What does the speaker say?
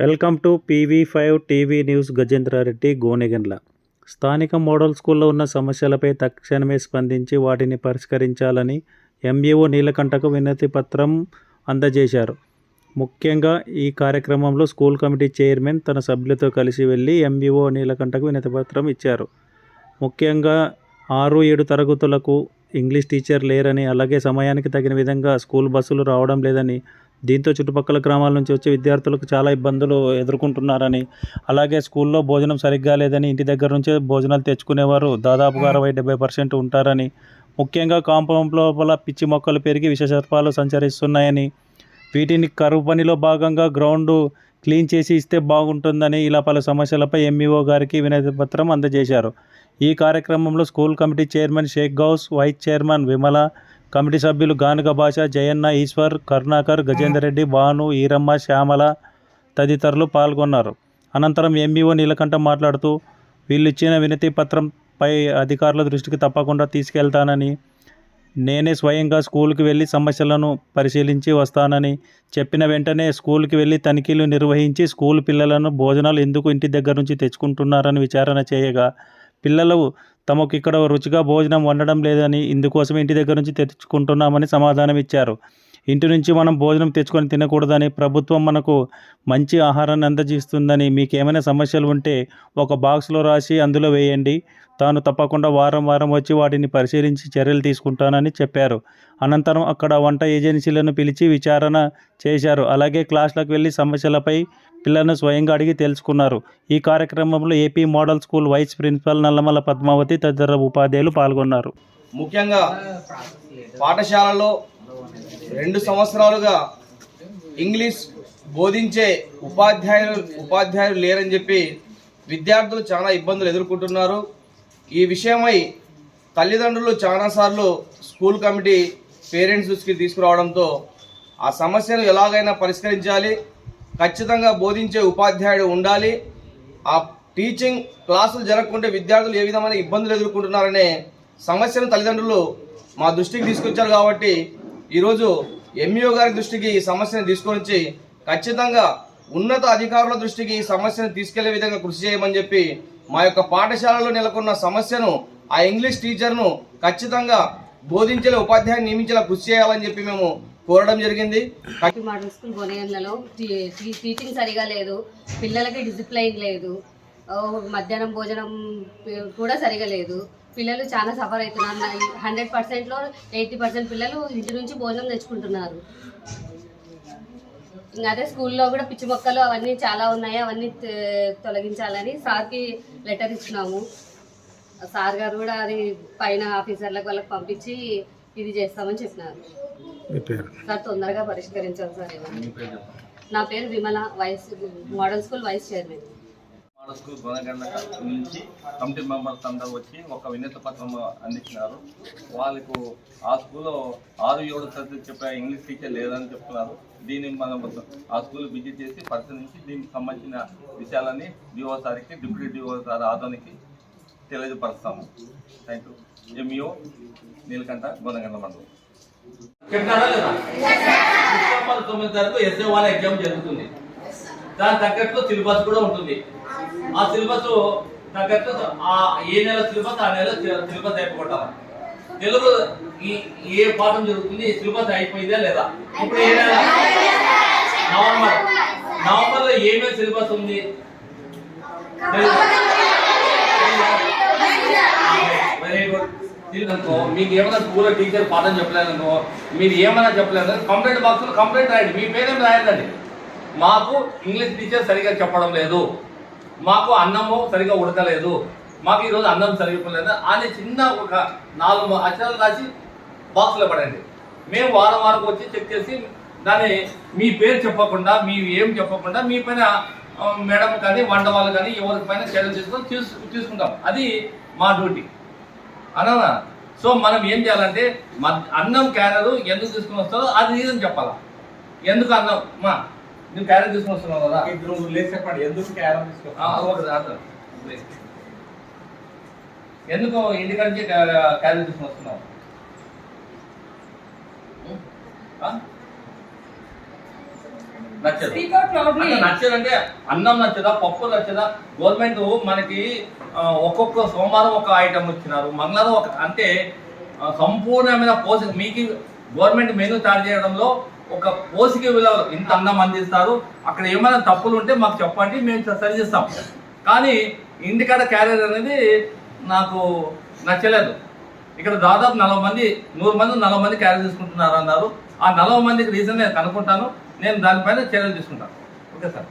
Welcome to PV five TV news Gajendra Reddy Gonegandla. స్థానిక model స్కూల్లో ఉన్న సమస్యలపై తక్షణమే స్పందించి వాటిని పరిష్కరించాలని ఎంఈఓ నీలకంఠకు వినతి పత్రం అందజేశారు. ముఖ్యంగా ఈ కార్యక్రమంలో స్కూల్ కమిటీ చైర్మన్ తన సభ్యులతో కలిసి వెళ్ళి ఎంఈఓ నీలకంఠకు వినతి పత్రం ఇచ్చారు. ముఖ్యంగా ఆరు ఏడు తరగతులకు ఇంగ్లీష్ టీచర్ లేరని అలాగే సమయానికి తగిన విధంగా స్కూల్ బస్సులు రావడం లేదని దీంతో చుట్టుపక్కల గ్రామాల నుంచి వచ్చే విద్యార్థులకు చాలా ఇబ్బందులు ఎదుర్కొంటున్నారని అలాగే స్కూల్లో భోజనం సరిగ్గా లేదని ఇంటి దగ్గర నుంచే భోజనాలు తెచ్చుకునేవారు దాదాపుగా అరవై డెబ్బై పర్సెంట్ ఉంటారని ముఖ్యంగా కాంపౌండ్ లోపల పిచ్చి మొక్కలు పెరిగి విషసర్పాలు సంచరిస్తున్నాయని వీటిని కరువు పనిలో భాగంగా గ్రౌండ్ క్లీన్ చేసి ఇస్తే బాగుంటుందని ఇలా పలు సమస్యలపై ఎంఈఓ గారికి వినతి పత్రం అందజేశారు. ఈ కార్యక్రమంలో school committee chairman Sheikh Gouse vice chairman Vimala committee సభ్యులు గానుక భాష జయన్న ఈశ్వర్ కరుణాకర్ గజేందర్ రెడ్డి భాను ఈరమ్మ శ్యామల తదితరులు పాల్గొన్నారు. అనంతరం ఎంబీఓ నీలకంఠ మాట్లాడుతూ వీళ్ళు ఇచ్చిన వినతి పత్రంపై అధికారుల దృష్టికి తప్పకుండా తీసుకెళ్తానని నేనే స్వయంగా స్కూల్కి వెళ్ళి సమస్యలను పరిశీలించి వస్తానని చెప్పిన వెంటనే స్కూల్కి వెళ్ళి తనిఖీలు నిర్వహించి స్కూల్ పిల్లలను భోజనాలు ఎందుకు ఇంటి దగ్గర నుంచి తెచ్చుకుంటున్నారని విచారణ చేయగా పిల్లలు తమకు ఇక్కడ రుచిగా భోజనం వండడం లేదని ఇందుకోసం ఇంటి దగ్గర నుంచి తెచ్చుకుంటున్నామని సమాధానం ఇచ్చారు ఇంటి నుంచి మనం భోజనం తెచ్చుకొని తినకూడదని ప్రభుత్వం మనకు మంచి ఆహారాన్ని అందజేస్తుందని మీకు ఏమైనా సమస్యలు ఉంటే ఒక బాక్స్లో రాసి అందులో వేయండి. తాను తప్పకుండా వారం వారం వచ్చి వాటిని పరిశీలించి చర్యలు తీసుకుంటానని చెప్పారు. అనంతరం అక్కడ వంట ఏజెన్సీలను పిలిచి విచారణ చేశారు. అలాగే క్లాసులకు వెళ్ళి సమస్యలపై పిల్లలను స్వయంగా అడిగి తెలుసుకున్నారు. ఈ కార్యక్రమంలో AP model school vice principal Nallamala Padmavathi తదితర ఉపాధ్యాయులు పాల్గొన్నారు. ముఖ్యంగా పాఠశాలలో రెండు సంవత్సరాలుగా ఇంగ్లీష్ బోధించే ఉపాధ్యాయులు ఉపాధ్యాయులు లేరని చెప్పి విద్యార్థులు చాలా ఇబ్బందులు ఎదుర్కొంటున్నారు. ఈ విషయమై తల్లిదండ్రులు చాలాసార్లు స్కూల్ కమిటీ పేరెంట్స్ దృష్టికి తీసుకురావడంతో ఆ సమస్యను ఎలాగైనా పరిష్కరించాలి. ఖచ్చితంగా బోధించే ఉపాధ్యాయుడు ఉండాలి. ఆ టీచింగ్ క్లాసులు జరగకుంటే విద్యార్థులు ఏ విధమైన ఇబ్బందులు ఎదుర్కొంటున్నారనే సమస్యను తల్లిదండ్రులు మా దృష్టికి తీసుకొచ్చారు కాబట్టి ఈరోజు ఎంఈఓ గారి దృష్టికి ఈ సమస్యను తీసుకొని వచ్చి ఖచ్చితంగా ఉన్నత అధికారుల దృష్టికి ఈ సమస్యను తీసుకెళ్ళే విధంగా కృషి చేయమని చెప్పి మా యొక్క పాఠశాలలో నెలకొన్న సమస్యను ఆ ఇంగ్లీష్ టీచర్ను ఖచ్చితంగా బోధించేలా ఉపాధ్యాయుని నియమించేలా కృషి చేయాలని చెప్పి మేము కోరడం జరిగింది. మోడల్ స్కూల్ బోనేగండ్లలో టీచింగ్ సరిగా లేదు. పిల్లలకి డిసిప్లైన్ లేదు. మధ్యాహ్నం భోజనం కూడా సరిగా లేదు. పిల్లలు చాలా సఫర్ అవుతున్నారు. హండ్రెడ్ పర్సెంట్లో ఎయిటీ పర్సెంట్ పిల్లలు ఇంటి నుంచి భోజనం తెచ్చుకుంటున్నారు. ఇంకా అదే స్కూల్లో కూడా పిచ్చి మొక్కలు అవన్నీ చాలా ఉన్నాయి. అవన్నీ తొలగించాలని సార్కి లెటర్ ఇచ్చినాము. సార్ గారు కూడా అది పైన ఆఫీసర్లకు వాళ్ళకి పంపించి ఇది చేస్తామని చెప్పినారు. సార్ తొందరగా పరిష్కరించాలి సార్ ఏమన్నా. నా పేరు Vimala vice model school vice chairman. Model school Gonaganda నుంచి కమిటీ మెంబర్స్ అందరూ వచ్చి ఒక వినతి పత్రం అందించినారు. వాళ్ళకు ఆ స్కూల్లో ఆరు ఏడు తరగతి చెప్పే ఇంగ్లీష్ టీచర్ లేదని చెప్తున్నారు. దీన్ని మనం ఆ స్కూల్ విజిట్ చేసి పరిశీలించి దీనికి సంబంధించిన విషయాలని డిఓ సార్కి డిప్యూటీ డిఓ సార్ ఆదోనికి తెలియజపరుస్తాము thank you MEO Neelakanta Gonaganda మండలం. చెప్తారా లేదా డిసెంబర్ తొమ్మిది తారీఖు ఎస్ఏ వాళ్ళ ఎగ్జామ్ జరుగుతుంది. దాని తగ్గట్టు సిలబస్ కూడా ఉంటుంది. ఆ సిలబస్ తగ్గట్టు ఆ ఏ నెల సిలబస్ ఆ నెల సిలబస్ అయిపోతాం తెలుగు ఈ ఏ పాఠం జరుగుతుంది సిలబస్ అయిపోయిందా లేదా? ఇప్పుడు ఏ నెల? నవంబర్. నవంబర్లో ఏమేమి సిలబస్ ఉంది? Very good. అనుకో మీకు ఏమైనా స్కూల్లో టీచర్ పాఠం చెప్పలేదనుకో మీరు ఏమైనా చెప్పలేదు కంప్లైంట్ బాక్స్లో కంప్లైంట్ రాయండి. మీ పేరేం రాయదండి మాకు ఇంగ్లీష్ టీచర్ సరిగా చెప్పడం లేదు. మాకు అన్నము సరిగా ఉడకలేదు. మాకు ఈరోజు అన్నం సరిగిపోలేదు అని చిన్న ఒక నాలుగు అక్షరాలు రాసి బాక్స్లో పడండి. మేము వారం వారకు వచ్చి చెక్ చేసి దాన్ని మీ పేరు చెప్పకుండా మీ ఏం చెప్పకుండా మీ పైన మేడం కానీ వంట వాళ్ళు కానీ ఎవరి పైన చర్యలు తీసుకొని తీసు తీసుకుంటాం. అది మా డ్యూటీ. అన్నా సో మనం ఏం చేయాలంటే మ అన్నం క్యారెట్ ఎందుకు తీసుకుని వస్తారో అది రీజన్ చెప్పాలా. ఎందుకు అన్నం? మా నువ్వు క్యారెట్ తీసుకుని వస్తున్నావు కదా ఇద్దరు లేచి చెప్పండి ఎందుకు క్యారం తీసుకో ఆ, ఓకే అర్థం. ఎందుకు ఇంటికాడ నుంచి క్యా- క్యారెట్ తీసుకుని వస్తున్నావు? నచ్చదు. నచ్చదంటే అన్నం నచ్చదా పప్పు నచ్చదా? గవర్నమెంట్ మనకి ఒక్కొక్క సోమవారం ఒక ఐటమ్ ఇచ్చినారు. మంగళవారం ఒక అంటే సంపూర్ణమైన పోషక మీకు గవర్నమెంట్ మెనూ తయారు చేయడంలో ఒక పోషక విలువ ఇంత అన్నం అందిస్తారు. అక్కడ ఏమైనా తప్పులు ఉంటే మాకు చెప్పండి మేము సరి చేస్తాం. కానీ ఇంటికాడ క్యారియర్ అనేది నాకు నచ్చలేదు. ఇక్కడ దాదాపు నలభై మంది నూరు మంది నలభై మంది క్యారీ తీసుకుంటున్నారు అన్నారు. ఆ నలభై మందికి రీజన్ నేను కనుక్కుంటాను నేను దానిపైన చర్యలు తీసుకుంటాను. Okay sir.